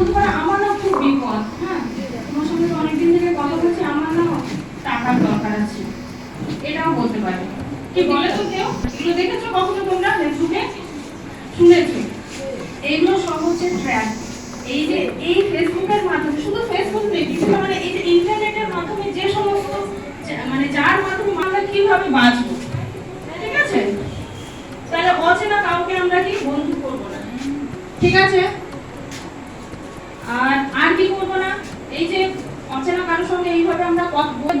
বলতে আমার না খুব বিপদ হ্যাঁ? তোমার সঙ্গে অনেকদিন থেকে কথা বলছি, আমার না টাকার দরকার আছে। এটাও বলতে পারে। কি বলে তো কেউ? এগুলো দেখেছ কখনো তোমরা ফেসবুকে? শুনেছো? এগুলো হচ্ছে ট্র্যাক এই যে, এই ফেসবুকের মাধ্যমে, শুধু ফেসবুক নেই বিভিন্ন মানে এই যে ইন্টারনেটের মাধ্যমে যে সমস্ত মানে যার মাধ্যমে আমরা কীভাবে বাঁচবো, ঠিক আছে? তাহলে অচেনা কাউকে আমরা কি বন্ধু করব না? ঠিক আছে আর আর কি করব না এই যে অচেনা কারোর সঙ্গে এইভাবে আমরা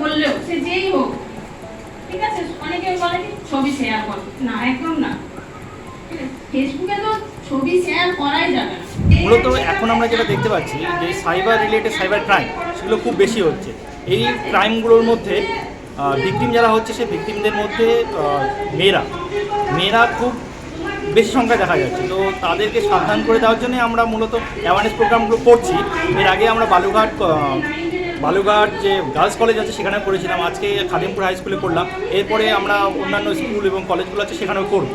বললেও সে যেই হোক, ঠিক আছে? অনেকে বলে কি, ছবি শেয়ার কর। না, একদম না। ফেসবুকে তো ছবি শেয়ার করাই যাবে না। মূলত এখন আমরা যেটা দেখতে পাচ্ছি যে সাইবার রিলেটেড সাইবার ক্রাইম সেগুলো খুব বেশি হচ্ছে। এই ক্রাইমগুলোর মধ্যে ভিকটিম যারা হচ্ছে, সেই ভিকটিমদের মধ্যে মেয়েরা। মেয়েরা খুব বেশি সংখ্যায় দেখা যাচ্ছে। তো তাদেরকে সাবধান করে দেওয়ার জন্য আমরা মূলত অ্যাওয়ারনেস প্রোগ্রামগুলো করছি। এর আগে আমরা বালুঘাট বালুঘাট যে গার্লস কলেজ আছে সেখানে করেছিলাম। আজকে খাদিমপুর হাই স্কুলে করলাম। এরপরে আমরা অন্যান্য স্কুল এবং কলেজগুলো আছে সেখানেও করব।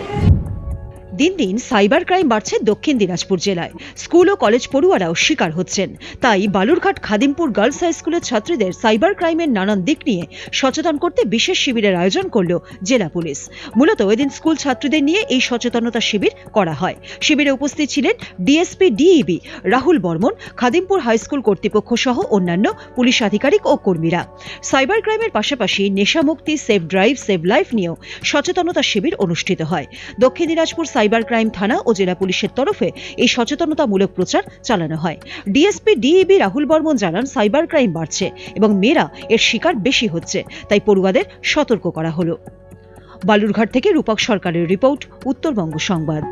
দিন দিন সাইবার ক্রাইম বাড়ছে দক্ষিণ দিনাজপুর জেলায়। স্কুল ও কলেজ পড়ুয়ারাও শিকার হচ্ছেন। তাই বালুরঘাট খাদিমপুর গার্লস হাই স্কুলের ছাত্রীদের সাইবার ক্রাইমের নানান দিক নিয়ে সচেতন করতে বিশেষ শিবিরের আয়োজন করল জেলা পুলিশ। মূলত এদিন স্কুল ছাত্রীদের নিয়ে এই সচেতনতা শিবির করা হয়। শিবিরে উপস্থিত ছিলেন DSP, DIB Rahul Barman, Khadimpur high school কর্তৃপক্ষ সহ অন্যান্য পুলিশ আধিকারিক ও কর্মীরা। সাইবার ক্রাইমের পাশাপাশি নেশামুক্তি, সেফ ড্রাইভ সেভ লাইফ নিয়েও সচেতনতা শিবির অনুষ্ঠিত হয়। দক্ষিণ দিনাজপুর সাইবার ক্রাইম থানা ও জেলা পুলিশের তরফে এই সচেতনতামূলক প্রচার চালানো হয়। ডিএসপি ডিইবি রাহুল বর্মন জানান সাইবার ক্রাইম বাড়ছে এবং মেয়েরা এর শিকার বেশি হচ্ছে, তাই পড়ুয়াদের সতর্ক করা হলো। বালুরঘাট থেকে রূপক সরকারের রিপোর্ট, উত্তরবঙ্গ সংবাদ।